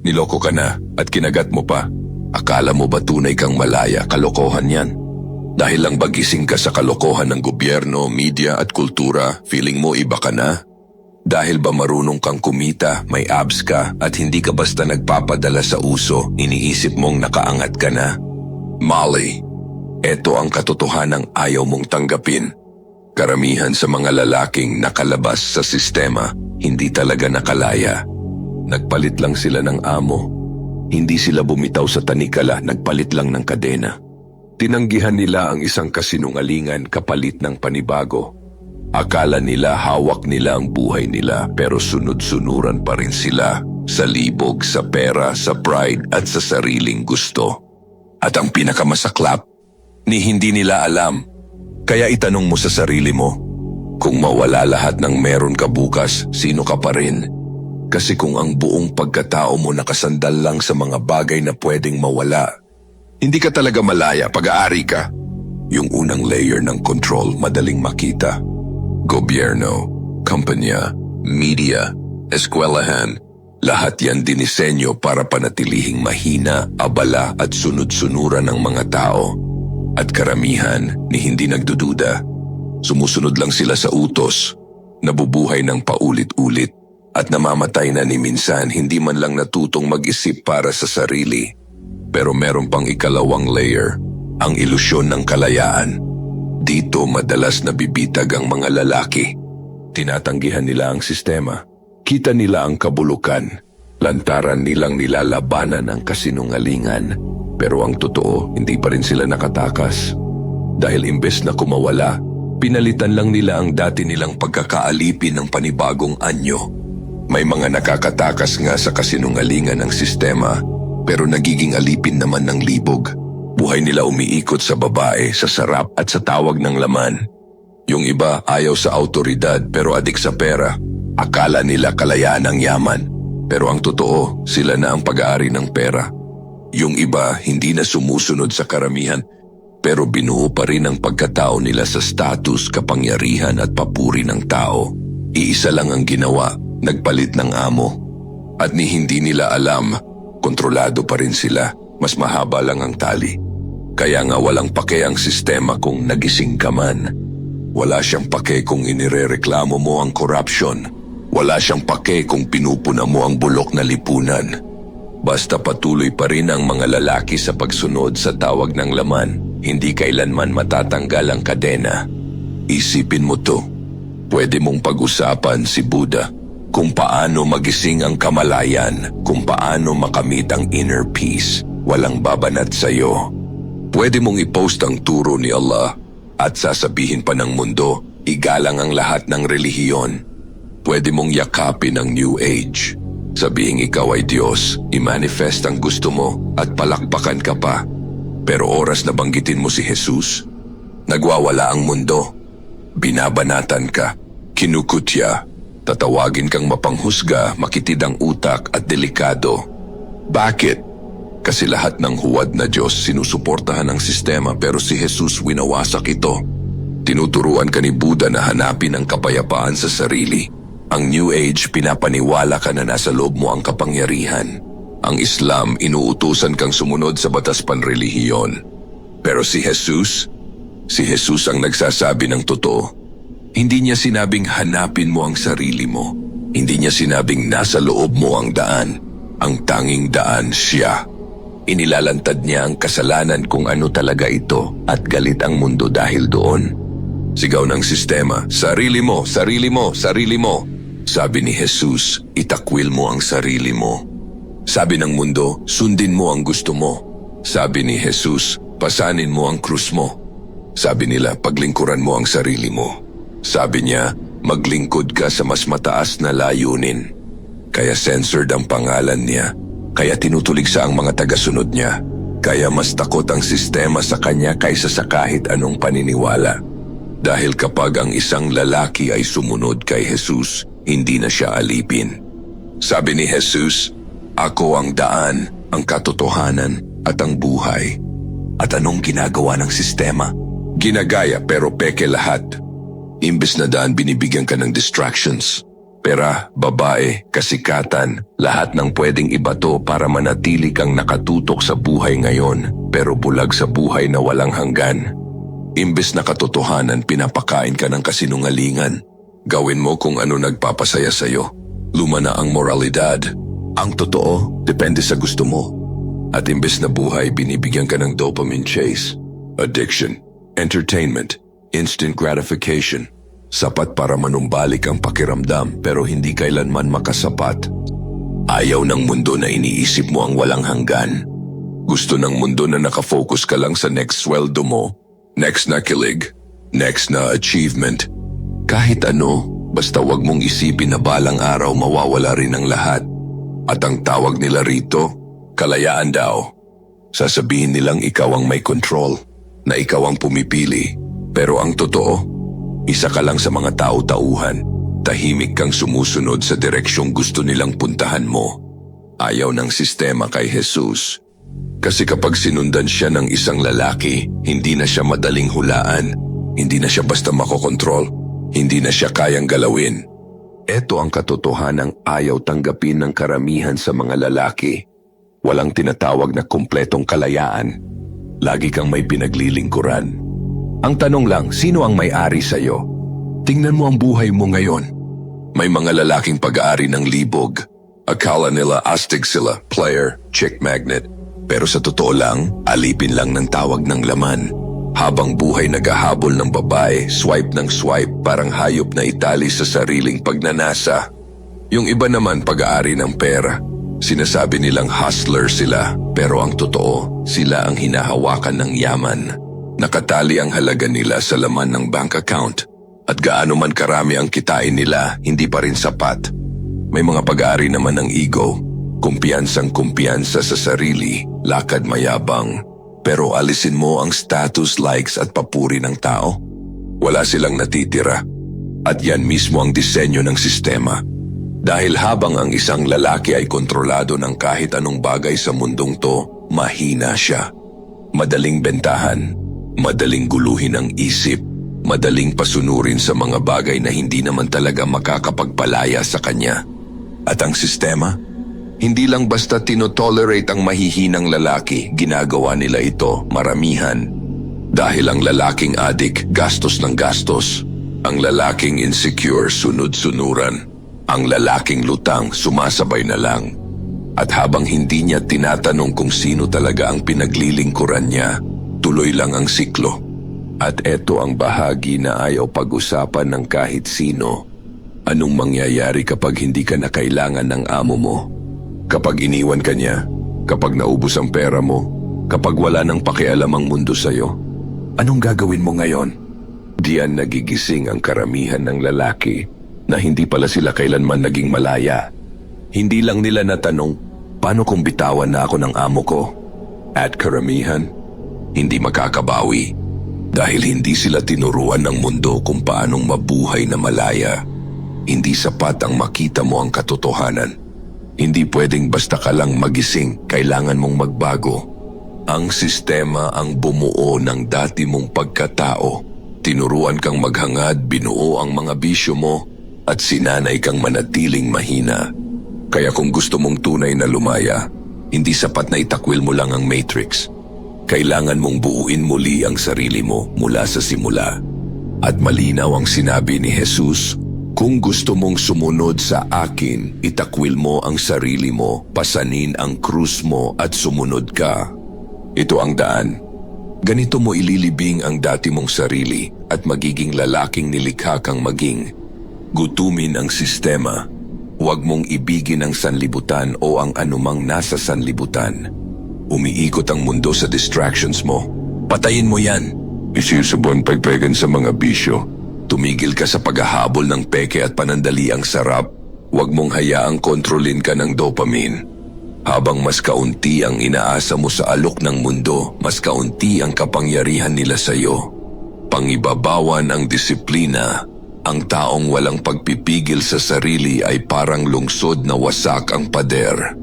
Niloko ka na at kinagat mo pa. Akala mo ba tunay kang malaya? Kalokohan yan. Dahil lang bagising ka sa kalokohan ng gobyerno, media at kultura, feeling mo iba ka na? Dahil ba marunong kang kumita, may abs ka at hindi ka basta nagpapadala sa uso, iniisip mong nakaangat ka na? Molly, eto ang katotohanang ayaw mong tanggapin. Karamihan sa mga lalaking nakalabas sa sistema, hindi talaga nakalaya. Nagpalit lang sila ng amo. Hindi sila bumitaw sa tanikala, nagpalit lang ng kadena. Tinanggihan nila ang isang kasinungalingan kapalit ng panibago. Akala nila hawak nila ang buhay nila pero sunod-sunuran pa rin sila sa libog, sa pera, sa pride at sa sariling gusto. At ang pinakamasaklap, ni hindi nila alam. Kaya itanong mo sa sarili mo, kung mawala lahat ng meron ka bukas, sino ka pa rin? Kasi kung ang buong pagkatao mo nakasandal lang sa mga bagay na pwedeng mawala, hindi ka talaga malaya, pag-aari ka. Yung unang layer ng control madaling makita. Gobyerno, kumpanya, media, eskwelahan, lahat yan dinisenyo para panatilihing mahina, abala at sunod-sunuran ng mga tao. At karamihan ni hindi nagdududa. Sumusunod lang sila sa utos, nabubuhay ng paulit-ulit at namamatay na ni minsan hindi man lang natutong mag-isip para sa sarili. Pero meron pang ikalawang layer, ang ilusyon ng kalayaan. Dito madalas nabibitag ang mga lalaki. Tinatanggihan nila ang sistema. Kita nila ang kabulukan. Lantaran nilang nilalabanan ang kasinungalingan. Pero ang totoo, hindi pa rin sila nakatakas. Dahil imbes na kumawala, pinalitan lang nila ang dati nilang pagkakaalipin ng panibagong anyo. May mga nakakatakas nga sa kasinungalingan ng sistema pero nagiging alipin naman ng libog. Buhay nila umiikot sa babae, sa sarap at sa tawag ng laman. Yung iba ayaw sa autoridad pero adik sa pera. Akala nila kalayaan ang yaman. Pero ang totoo, sila na ang pag-aari ng pera. Yung iba hindi na sumusunod sa karamihan pero binuo pa rin ang pagkatao nila sa status, kapangyarihan at papuri ng tao. Iisa lang ang ginawa, nagpalit ng amo. At ni hindi nila alam, kontrolado pa rin sila, mas mahaba lang ang tali. Kaya nga walang pake ang sistema kung nagising ka man. Wala siyang pake kung inirereklamo mo ang corruption. Wala siyang pake kung pinupuna mo ang bulok na lipunan. Basta patuloy pa rin ang mga lalaki sa pagsunod sa tawag ng laman, hindi kailanman matatanggal ang kadena. Isipin mo to. Pwede mong pag-usapan si Buddha kung paano magising ang kamalayan, kung paano makamit ang inner peace. Walang babanat sa'yo. Pwede mong i-post ang turo ni Allah at sasabihin pa ng mundo, igalang ang lahat ng relihiyon. Pwede mong yakapin ang New Age. Sabihing ikaw ay Diyos, i-manifest ang gusto mo at palakpakan ka pa. Pero oras na banggitin mo si Jesus, nagwawala ang mundo. Binabanatan ka, kinukutya, tatawagin kang mapanghusga, makitid ang utak at delikado. Bakit? Kasi lahat ng huwad na Diyos sinusuportahan ng sistema pero si Jesus winawasak ito. Tinuturuan ka ni Buddha na hanapin ang kapayapaan sa sarili. Ang New Age pinapaniwala ka na nasa loob mo ang kapangyarihan. Ang Islam inuutusan kang sumunod sa batas panrelihiyon. Pero si Jesus, si Jesus ang nagsasabi ng totoo. Hindi niya sinabing hanapin mo ang sarili mo. Hindi niya sinabing nasa loob mo ang daan. Ang tanging daan siya. Inilalantad niya ang kasalanan kung ano talaga ito at galit ang mundo dahil doon. Sigaw ng sistema, sarili mo, sarili mo, sarili mo. Sabi ni Jesus, itakwil mo ang sarili mo. Sabi ng mundo, sundin mo ang gusto mo. Sabi ni Jesus, pasanin mo ang krus mo. Sabi nila, paglingkuran mo ang sarili mo. Sabi niya, maglingkod ka sa mas mataas na layunin. Kaya censored ang pangalan niya. Kaya tinutulig sa ang mga tagasunod niya. Kaya mas takot ang sistema sa kanya kaysa sa kahit anong paniniwala. Dahil kapag ang isang lalaki ay sumunod kay Jesus, hindi na siya alipin. Sabi ni Jesus, Ako ang daan, ang katotohanan at ang buhay. At anong ginagawa ng sistema? Ginagaya pero peke lahat. Imbes na daan binibigyan ka ng distractions. pera, babae, kasikatan, lahat ng pwedeng ibato para manatili kang nakatutok sa buhay ngayon pero bulag sa buhay na walang hanggan. Imbes na katotohanan, pinapakain ka ng kasinungalingan. Gawin mo kung ano nagpapasaya sa'yo. Luma na ang moralidad. Ang totoo, depende sa gusto mo. At imbes na buhay, binibigyan ka ng dopamine chase. Addiction, entertainment, instant gratification. Sapat para manumbalik ang pakiramdam pero hindi kailanman makasapat. Ayaw ng mundo na iniisip mo ang walang hanggan. Gusto ng mundo na nakafocus ka lang sa next sweldo mo, next na kilig, next na achievement. Kahit ano, basta wag mong isipin na balang araw mawawala rin ang lahat. At ang tawag nila rito, kalayaan daw. Sasabihin nilang ikaw ang may control, na ikaw ang pumipili. Pero ang totoo, isa ka lang sa mga tao-tauhan. Tahimik kang sumusunod sa direksyong gusto nilang puntahan mo. Ayaw ng sistema kay Jesus. Kasi kapag sinundan siya ng isang lalaki, hindi na siya madaling hulaan. Hindi na siya basta makokontrol. Hindi na siya kayang galawin. Ito ang katotohanang ayaw tanggapin ng karamihan sa mga lalaki. Walang tinatawag na kumpletong kalayaan. Lagi kang may pinaglilingkuran. Ang tanong lang, sino ang may-ari sa'yo? Tingnan mo ang buhay mo ngayon. May mga lalaking pag-aari ng libog. Akala nila astig sila, player, chick magnet. Pero sa totoo lang, alipin lang ng tawag ng laman. Habang buhay naghahabol ng babae, swipe ng swipe, parang hayop na itali sa sariling pagnanasa. Yung iba naman pag-aari ng pera. Sinasabi nilang hustler sila, pero ang totoo, sila ang hinahawakan ng yaman. Nakatali ang halaga nila sa laman ng bank account at gaano man karami ang kitain nila, hindi pa rin sapat. May mga pag-aari naman ng ego, kumpiyansang kumpiyansa sa sarili, lakad mayabang. Pero alisin mo ang status, likes at papuri ng tao. Wala silang natitira. At yan mismo ang disenyo ng sistema. Dahil habang ang isang lalaki ay kontrolado ng kahit anong bagay sa mundong to, mahina siya. Madaling bentahan, Madaling guluhin ang isip, madaling pasunurin sa mga bagay na hindi naman talaga makakapagpalaya sa kanya. At ang sistema? Hindi lang basta tinotolerate ang mahihinang lalaki, ginagawa nila ito, maramihan. Dahil ang lalaking adik, gastos ng gastos. Ang lalaking insecure, sunod-sunuran. Ang lalaking lutang, sumasabay na lang. At habang hindi niya tinatanong kung sino talaga ang pinaglilingkuran niya, Tuloy lang ang siklo. At eto ang bahagi na ayaw pag-usapan ng kahit sino. Anong mangyayari kapag hindi ka na kailangan ng amo mo? Kapag iniwan ka niya? Kapag naubos ang pera mo? Kapag wala nang pakialam ang mundo sa'yo? Anong gagawin mo ngayon? Diyan nagigising ang karamihan ng lalaki na hindi pala sila kailanman naging malaya. Hindi lang nila natanong, paano kung bitawan na ako ng amo ko? At karamihan, hindi makakabawi dahil hindi sila tinuruan ng mundo kung paanong mabuhay na malaya. Hindi sapat ang makita mo ang katotohanan. Hindi pwedeng basta ka lang magising, kailangan mong magbago. Ang sistema ang bumuo ng dati mong pagkatao. Tinuruan kang maghangad, binuo ang mga bisyo mo, at sinanay kang manatiling mahina. Kaya kung gusto mong tunay na lumaya, hindi sapat na itakwil mo lang ang matrix. Kailangan mong buuin muli ang sarili mo mula sa simula. At malinaw ang sinabi ni Jesus, kung gusto mong sumunod sa akin, itakwil mo ang sarili mo, pasanin ang krus mo at sumunod ka. Ito ang daan. Ganito mo ililibing ang dati mong sarili at magiging lalaking nilikha kang maging. Gutumin ang sistema. Huwag mong ibigin ang sanlibutan o ang anumang nasa sanlibutan. Umiikot ang mundo sa distractions mo. Patayin mo yan. Isusubon pagpegan sa mga bisyo. Tumigil ka sa paghahabol ng peke at panandali ang sarap. Huwag mong hayaang kontrolin ka ng dopamine. Habang mas kaunti ang inaasa mo sa alok ng mundo, mas kaunti ang kapangyarihan nila sa iyo. Pangibabawan ang disiplina. Ang taong walang pagpipigil sa sarili ay parang lungsod na wasak ang pader.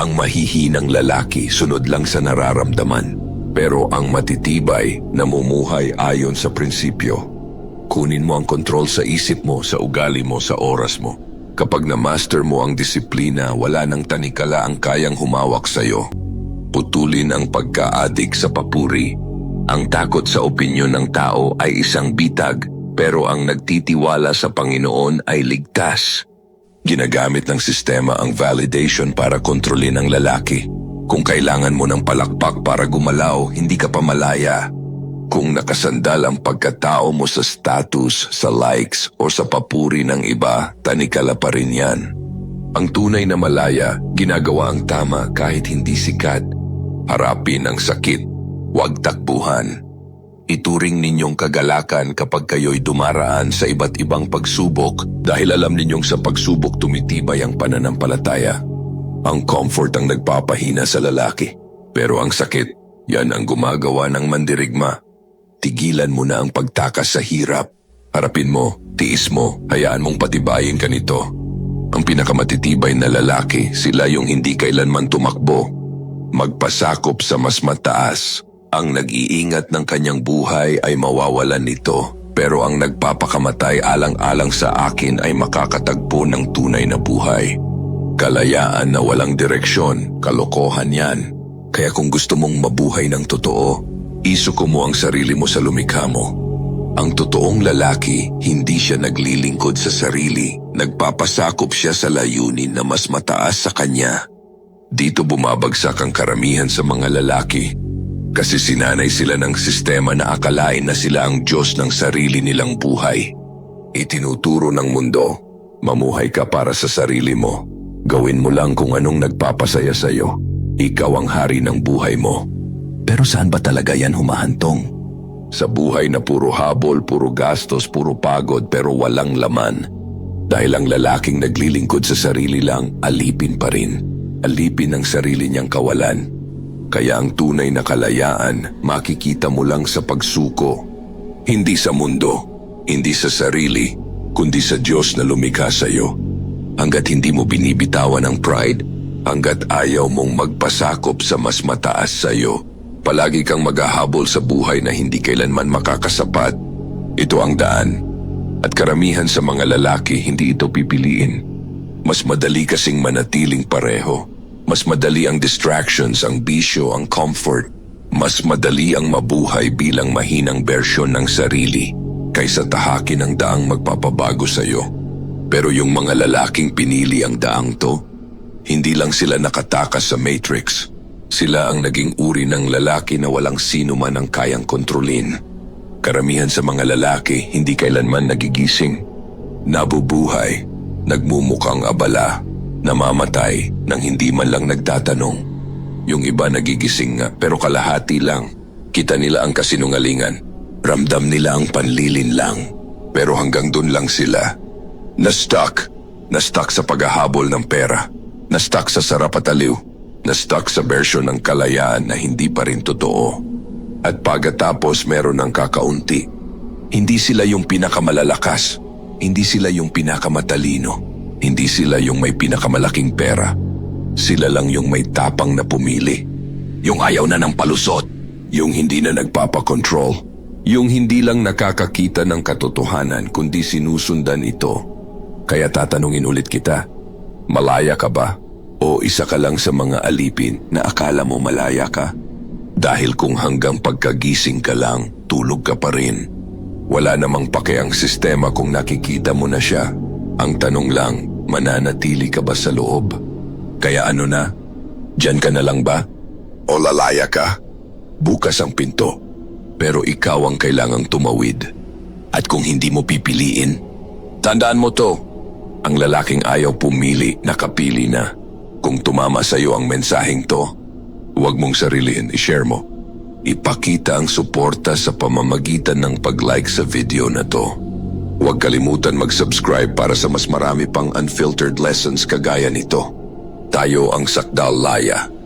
Ang mahihinang lalaki sunod lang sa nararamdaman. Pero ang matitibay namumuhay ayon sa prinsipyo. Kunin mo ang kontrol sa isip mo, sa ugali mo, sa oras mo. Kapag na-master mo ang disiplina, wala nang tanikala ang kayang humawak sa'yo. Putulin ang pagka-adik sa papuri. Ang takot sa opinyon ng tao ay isang bitag, pero ang nagtitiwala sa Panginoon ay ligtas. Ginagamit ng sistema ang validation para kontrolin ang lalaki. Kung kailangan mo ng palakpak para gumalaw, hindi ka pa malaya. Kung nakasandal ang pagkatao mo sa status, sa likes o sa papuri ng iba, tanikala pa rin yan. Ang tunay na malaya, ginagawa ang tama kahit hindi sikat. Harapin ang sakit, huwag takbuhan. Ituring ninyong kagalakan kapag kayo'y dumaraan sa iba't ibang pagsubok dahil alam ninyong sa pagsubok tumitibay ang pananampalataya. Ang comfort ang nagpapahina sa lalaki. Pero ang sakit, yan ang gumagawa ng mandirigma. Tigilan mo na ang pagtakas sa hirap. Harapin mo, tiis mo, hayaan mong patibayin ka nito. Ang pinakamatitibay na lalaki, sila yung hindi kailanman tumakbo. Magpasakop sa mas mataas. Ang nag-iingat ng kanyang buhay ay mawawalan nito. Pero ang nagpapakamatay alang-alang sa akin ay makakatagpo ng tunay na buhay. Kalayaan na walang direksyon, kalokohan yan. Kaya kung gusto mong mabuhay ng totoo, isuko mo ang sarili mo sa lumikha mo. Ang totoong lalaki, hindi siya naglilingkod sa sarili. Nagpapasakop siya sa layunin na mas mataas sa kanya. Dito bumabagsak ang karamihan sa mga lalaki. Kasi sinanay sila ng sistema na akalain na sila ang Diyos ng sarili nilang buhay. Itinuturo ng mundo, mamuhay ka para sa sarili mo. Gawin mo lang kung anong nagpapasaya sa'yo. Ikaw ang hari ng buhay mo. Pero saan ba talaga yan humahantong? Sa buhay na puro habol, puro gastos, puro pagod pero walang laman. Dahil ang lalaking naglilingkod sa sarili lang, alipin pa rin. Alipin ang sarili niyang kawalan. Kaya ang tunay na kalayaan, makikita mo lang sa pagsuko. Hindi sa mundo, hindi sa sarili, kundi sa Diyos na lumikha sa iyo. Hanggat hindi mo binibitawan ang pride, hanggat ayaw mong magpasakop sa mas mataas sa iyo, palagi kang maghahabol sa buhay na hindi kailanman makakasapat. Ito ang daan. At karamihan sa mga lalaki, hindi ito pipiliin. Mas madali kasing manatiling pareho. Mas madali ang distractions, ang bisyo, ang comfort. Mas madali ang mabuhay bilang mahinang bersyon ng sarili kaysa tahakin ang daang magpapabago sa iyo. Pero yung mga lalaking pinili ang daang to, hindi lang sila nakatakas sa matrix. Sila ang naging uri ng lalaki na walang sino man ang kayang kontrolin. Karamihan sa mga lalaki hindi kailanman nagigising. Nabubuhay, nagmumukhang abala, namamatay nang hindi man lang nagtatanong. Yung iba nagigising nga pero kalahati lang. Kita nila ang kasinungalingan. Ramdam nila ang panlilin lang. Pero hanggang dun lang sila. Na-stuck. Na-stuck sa paghahabol ng pera. Na-stuck sa sarap at aliw. Na-stuck sa version ng kalayaan na hindi pa rin totoo. At pagkatapos meron ng kakaunti. Hindi sila yung pinakamalalakas. Hindi sila yung pinakamatalino. Hindi sila yung may pinakamalaking pera. Sila lang yung may tapang na pumili. Yung ayaw na ng palusot. Yung hindi na nagpapakontrol. Yung hindi lang nakakakita ng katotohanan kundi sinusundan ito. Kaya tatanungin ulit kita, malaya ka ba? O isa ka lang sa mga alipin na akala mo malaya ka? Dahil kung hanggang pagkagising ka lang, tulog ka pa rin. Wala namang pake ang sistema kung nakikita mo na siya. Ang tanong lang, mananatili ka ba sa loob? Kaya ano na? Diyan ka na lang ba? O lalaya ka? Bukas ang pinto. Pero ikaw ang kailangang tumawid. At kung hindi mo pipiliin, tandaan mo to. Ang lalaking ayaw pumili, nakapili na. Kung tumama sa iyo ang mensaheng to, huwag mong sariliin, i-share mo. Ipakita ang suporta sa pamamagitan ng pag-like sa video na to. Huwag kalimutan mag-subscribe para sa mas marami pang unfiltered lessons kagaya nito. Tayo ang Sakdal Laya